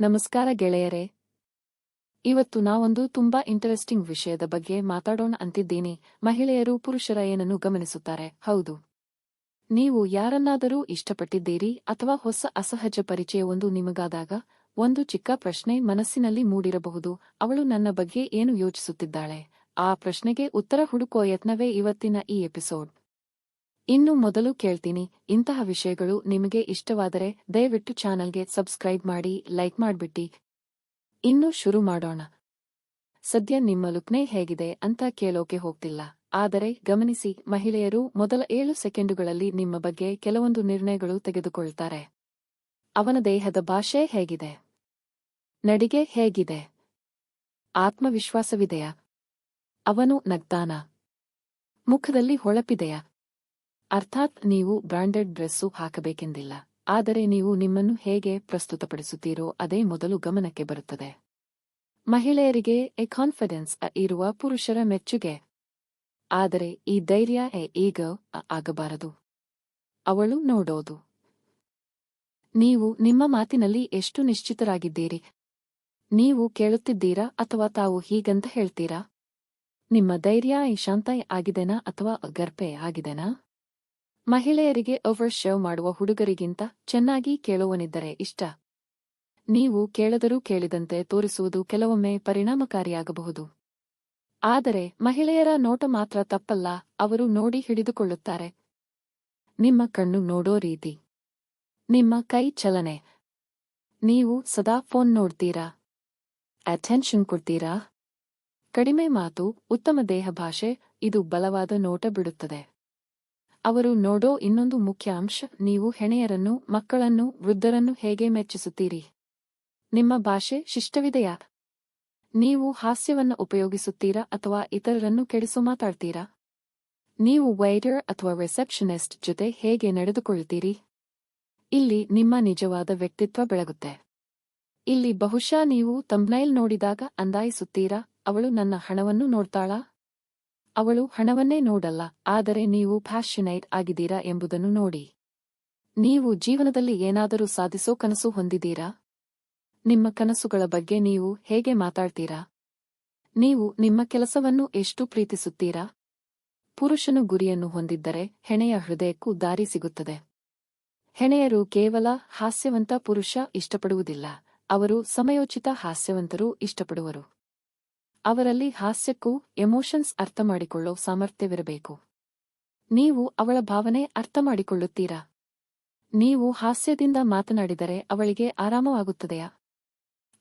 ನಮಸ್ಕಾರ ಗೆಳೆಯರೇ. ಇವತ್ತು ನಾವೊಂದು ತುಂಬಾ ಇಂಟರೆಸ್ಟಿಂಗ್ ವಿಷಯದ ಬಗ್ಗೆ ಮಾತಾಡೋಣ ಅಂತಿದ್ದೀನಿ. ಮಹಿಳೆಯರು ಪುರುಷರ ಏನನ್ನು ಗಮನಿಸುತ್ತಾರೆ? ಹೌದು. ನೀವು ಯಾರನ್ನಾದರೂ ಇಷ್ಟಪಟ್ಟಿದ್ದೀರಿ ಅಥವಾ ಹೊಸ ಅಸಹಜ ಪರಿಚಯವೊಂದು ನಿಮಗಾದಾಗ ಒಂದು ಚಿಕ್ಕ ಪ್ರಶ್ನೆ ಮನಸ್ಸಿನಲ್ಲಿ ಮೂಡಿರಬಹುದು. ಅವಳು ನನ್ನ ಬಗ್ಗೆ ಏನು ಯೋಚಿಸುತ್ತಿದ್ದಾಳೆ? ಆ ಪ್ರಶ್ನೆಗೆ ಉತ್ತರ ಹುಡುಕೋ ಯತ್ನವೇ ಇವತ್ತಿನ ಈ ಎಪಿಸೋಡ್. ಇನ್ನು ಮೊದಲು ಕೇಳ್ತೀನಿ, ಇಂತಹ ವಿಷಯಗಳು ನಿಮಗೆ ಇಷ್ಟವಾದರೆ ದಯವಿಟ್ಟು ಚಾನಲ್ಗೆ ಸಬ್ಸ್ಕ್ರೈಬ್ ಮಾಡಿ, ಲೈಕ್ ಮಾಡ್ಬಿಟ್ಟಿ. ಇನ್ನು ಶುರು ಮಾಡೋಣ. ಸದ್ಯ ನಿಮ್ಮ ಲುಕ್ನೇ ಹೇಗಿದೆ ಅಂತ ಕೇಳೋಕೆ ಹೋಗ್ತಿಲ್ಲ. ಆದರೆ ಗಮನಿಸಿ, ಮಹಿಳೆಯರು ಮೊದಲ ಏಳು ಸೆಕೆಂಡುಗಳಲ್ಲಿ ನಿಮ್ಮ ಬಗ್ಗೆ ಕೆಲವೊಂದು ನಿರ್ಣಯಗಳು ತೆಗೆದುಕೊಳ್ತಾರೆ. ಅವನ ದೇಹದ ಭಾಷೆ ಹೇಗಿದೆ? ನಡಿಗೆ ಹೇಗಿದೆ? ಆತ್ಮವಿಶ್ವಾಸವಿದೆಯಾ? ಅವನು ನಗ್ತಾನ? ಮುಖದಲ್ಲಿ ಹೊಳಪಿದೆಯಾ? ಅರ್ಥಾತ್ ನೀವು ಬ್ರಾಂಡೆಡ್ ಡ್ರೆಸ್ಸು ಹಾಕಬೇಕೆಂದಿಲ್ಲ. ಆದರೆ ನೀವು ನಿಮ್ಮನ್ನು ಹೇಗೆ ಪ್ರಸ್ತುತಪಡಿಸುತ್ತೀರೋ ಅದೇ ಮೊದಲು ಗಮನಕ್ಕೆ ಬರುತ್ತದೆ. ಮಹಿಳೆಯರಿಗೆ ಎ ಕಾನ್ಫಿಡೆನ್ಸ್ ಇರುವ ಪುರುಷರ ಮೆಚ್ಚುಗೆ. ಆದರೆ ಈ ಧೈರ್ಯ ಎ ಈಗ ಆಗಬಾರದು. ಅವಳು ನೋಡೋದು. ನೀವು ನಿಮ್ಮ ಮಾತಿನಲ್ಲಿ ಎಷ್ಟು ನಿಶ್ಚಿತರಾಗಿದ್ದೀರಿ? ನೀವು ಕೇಳುತ್ತಿದ್ದೀರಾ ಅಥವಾ ತಾವು ಹೀಗಂತ ಹೇಳ್ತೀರಾ? ನಿಮ್ಮ ಧೈರ್ಯ ಈ ಶಾಂತ ಆಗಿದೆನಾ ಅಥವಾ ಗರ್ಭೆ ಆಗಿದೆನಾ? ಮಹಿಳೆಯರಿಗೆ ಓವರ್ ಶೋ ಮಾಡುವ ಹುಡುಗರಿಗಿಂತ ಚೆನ್ನಾಗಿ ಕೇಳುವನಿದ್ದರೆ ಇಷ್ಟ. ನೀವು ಕೇಳದರೂ ಕೇಳಿದಂತೆ ತೋರಿಸುವುದು ಕೆಲವೊಮ್ಮೆ ಪರಿಣಾಮಕಾರಿಯಾಗಬಹುದು. ಆದರೆ ಮಹಿಳೆಯರ ನೋಟ ಮಾತ್ರ ತಪ್ಪಲ್ಲ, ಅವರು ನೋಡಿ ಹಿಡಿದುಕೊಳ್ಳುತ್ತಾರೆ. ನಿಮ್ಮ ಕಣ್ಣು ನೋಡೋ ರೀತಿ. ನಿಮ್ಮ ಕೈ ಚಲನೆ. ನೀವು ಸದಾ ಫೋನ್ ನೋಡ್ತೀರಾ? ಅಟೆನ್ಷನ್ ಕೊಡ್ತೀರಾ? ಕಡಿಮೆ ಮಾತು, ಉತ್ತಮ ದೇಹ ಭಾಷೆ, ಇದು ಬಲವಾದ ನೋಟ ಬಿಡುತ್ತದೆ. ಅವರು ನೋಡೋ ಇನ್ನೊಂದು ಮುಖ್ಯ ಅಂಶ, ನೀವು ಹೆಣೆಯರನ್ನು, ಮಕ್ಕಳನ್ನು, ವೃದ್ಧರನ್ನು ಹೇಗೆ ಮೆಚ್ಚಿಸುತ್ತೀರಿ? ನಿಮ್ಮ ಭಾಷೆ ಶಿಷ್ಟವಿದೆಯಾ? ನೀವು ಹಾಸ್ಯವನ್ನು ಉಪಯೋಗಿಸುತ್ತೀರಾ ಅಥವಾ ಇತರರನ್ನು ಕೆಡಿಸು ಮಾತಾಡ್ತೀರಾ? ನೀವು ವೈಟರ್ ಅಥವಾ ರಿಸೆಪ್ಷನಿಸ್ಟ್ ಜೊತೆ ಹೇಗೆ ನಡೆದುಕೊಳ್ಳುತ್ತೀರಿ? ಇಲ್ಲಿ ನಿಮ್ಮ ನಿಜವಾದ ವ್ಯಕ್ತಿತ್ವ ಬೆಳಗುತ್ತೆ. ಇಲ್ಲಿ ಬಹುಶಃ ನೀವು ತಂಬ್ನೈಲ್ ನೋಡಿದಾಗ ಅಂದಾಯಿಸುತ್ತೀರಾ, ಅವಳು ನನ್ನ ಹಣವನ್ನು ನೋಡ್ತಾಳಾ? ಅವಳು ಹಣವನ್ನೇ ನೋಡಲ್ಲ, ಆದರೆ ನೀವು ಪ್ಯಾಷನೈಟ್ ಆಗಿದ್ದೀರಾ ಎಂಬುದನ್ನು ನೋಡಿ. ನೀವು ಜೀವನದಲ್ಲಿ ಏನಾದರೂ ಸಾಧಿಸೋ ಕನಸು ಹೊಂದಿದ್ದೀರಾ? ನಿಮ್ಮ ಕನಸುಗಳ ಬಗ್ಗೆ ನೀವು ಹೇಗೆ ಮಾತಾಡ್ತೀರಾ? ನೀವು ನಿಮ್ಮ ಕೆಲಸವನ್ನು ಎಷ್ಟು ಪ್ರೀತಿಸುತ್ತೀರಾ? ಪುರುಷನು ಗುರಿಯನ್ನು ಹೊಂದಿದ್ದರೆ ಹೆಣೆಯ ಹೃದಯಕ್ಕೂ ದಾರಿ ಸಿಗುತ್ತದೆ. ಹೆಣೆಯರು ಕೇವಲ ಹಾಸ್ಯವಂತ ಪುರುಷ ಇಷ್ಟಪಡುವುದಿಲ್ಲ, ಅವರು ಸಮಯೋಚಿತ ಹಾಸ್ಯವಂತರೂ ಇಷ್ಟಪಡುವರು. ಅವರಲ್ಲಿ ಹಾಸ್ಯಕ್ಕೂ ಎಮೋಷನ್ಸ್ ಅರ್ಥಮಾಡಿಕೊಳ್ಳೋ ಸಾಮರ್ಥ್ಯವಿರಬೇಕು. ನೀವು ಅವಳ ಭಾವನೆ ಅರ್ಥಮಾಡಿಕೊಳ್ಳುತ್ತೀರಾ? ನೀವು ಹಾಸ್ಯದಿಂದ ಮಾತನಾಡಿದರೆ ಅವಳಿಗೆ ಆರಾಮವಾಗುತ್ತದೆಯಾ?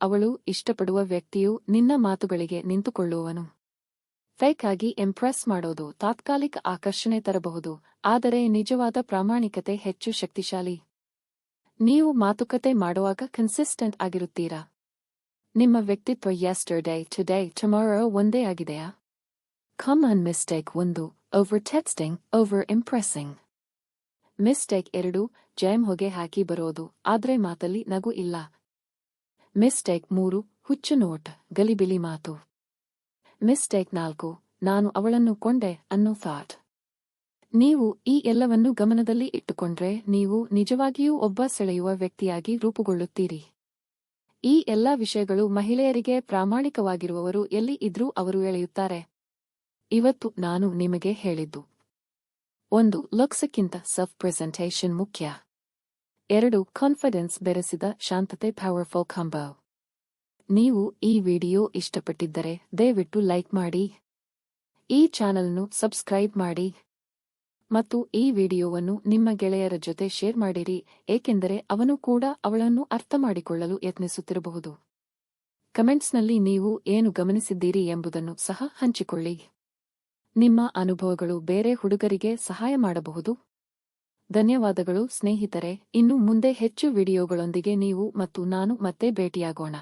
ಅವಳು ಇಷ್ಟಪಡುವ ವ್ಯಕ್ತಿಯು ನಿನ್ನ ಮಾತುಗಳಿಗೆ ನಿಂತುಕೊಳ್ಳುವವನು. ಫೇಕ್ ಆಗಿ ಇಂಪ್ರೆಸ್ ಮಾಡೋದು ತಾತ್ಕಾಲಿಕ ಆಕರ್ಷಣೆ ತರಬಹುದು, ಆದರೆ ನಿಜವಾದ ಪ್ರಾಮಾಣಿಕತೆ ಹೆಚ್ಚು ಶಕ್ತಿಶಾಲಿ. ನೀವು ಮಾತುಕತೆ ಮಾಡುವಾಗ ಕನ್ಸಿಸ್ಟೆಂಟ್ ಆಗಿರುತ್ತೀರಾ? ನಿಮ್ಮ ವ್ಯಕ್ತಿತ್ವ ಯೆಸ್ಟರ್ಡೇ ಟುಡೇ ಟುಮಾರೋ ಒಂದೇ ಆಗಿದೆಯಾ? ಕಾಮನ್ ಮಿಸ್ಟೇಕ್ ಒಂದು over texting over impressing mistake ಎರಡು ಜೈಮ್ ಹೊಗೆ ಹಾಕಿ ಬರೋದು, ಆದ್ರೆ ಮಾತಲ್ಲಿ ನಗು ಇಲ್ಲ. ಮಿಸ್ಟೇಕ್ ಮೂರು, ಹುಚ್ಚು ನೋಟ್, ಗಲಿಬಿಲಿ ಮಾತು. ಮಿಸ್ಟೇಕ್ ನಾಲ್ಕು, ನಾನು ಅವಳನ್ನು ಕೊಂಡೆ ಅನ್ನೋ ಥಾಟ್ ನೀವು ಈ ಎಲ್ಲವನ್ನೂ ಗಮನದಲ್ಲಿ ಇಟ್ಟುಕೊಂಡ್ರೆ, ನೀವು ನಿಜವಾಗಿಯೂ ಒಬ್ಬ ಸೆಳೆಯುವ ವ್ಯಕ್ತಿಯಾಗಿ ರೂಪುಗೊಳ್ಳುತ್ತೀರಿ. ಈ ಎಲ್ಲಾ ವಿಷಯಗಳು ಮಹಿಳೆಯರಿಗೆ ಪ್ರಾಮಾಣಿಕವಾಗಿರುವವರು ಎಲ್ಲಿ ಇದ್ರೂ ಅವರು ಎಳೆಯುತ್ತಾರೆ. ಇವತ್ತು ನಾನು ನಿಮಗೆ ಹೇಳಿದ್ದು. ಒಂದು, ಲಕ್ಸಕ್ಕಿಂತ ಸೆಲ್ಫ್ ಪ್ರೆಸೆಂಟೇಷನ್ ಮುಖ್ಯ. ಎರಡು ಕಾನ್ಫಿಡೆನ್ಸ್ ಬೆರೆಸಿದ ಶಾಂತತೆ ಪವರ್ಫುಲ್ ಕಂಬ ನೀವು ಈ ವಿಡಿಯೋ ಇಷ್ಟಪಟ್ಟಿದ್ದರೆ ದಯವಿಟ್ಟು ಲೈಕ್ ಮಾಡಿ. ಈ ಚಾನಲ್ನು ಸಬ್ಸ್ಕ್ರೈಬ್ ಮಾಡಿ. ಮತ್ತು ಈ ವಿಡಿಯೋವನ್ನು ನಿಮ್ಮ ಗೆಳೆಯರ ಜೊತೆ ಶೇರ್ ಮಾಡಿರಿ, ಏಕೆಂದರೆ ಅವನು ಕೂಡ ಅವಳನ್ನು ಅರ್ಥ ಮಾಡಿಕೊಳ್ಳಲು ಯತ್ನಿಸುತ್ತಿರಬಹುದು. ಕಮೆಂಟ್ಸ್ನಲ್ಲಿ ನೀವು ಏನು ಗಮನಿಸಿದ್ದೀರಿ ಎಂಬುದನ್ನು ಸಹ ಹಂಚಿಕೊಳ್ಳಿ. ನಿಮ್ಮ ಅನುಭವಗಳು ಬೇರೆ ಹುಡುಗರಿಗೆ ಸಹಾಯ ಮಾಡಬಹುದು. ಧನ್ಯವಾದಗಳು ಸ್ನೇಹಿತರೆ, ಇನ್ನು ಮುಂದೆ ಹೆಚ್ಚು ವಿಡಿಯೋಗಳೊಂದಿಗೆ ನೀವು ಮತ್ತು ನಾನು ಮತ್ತೆ ಭೇಟಿಯಾಗೋಣ.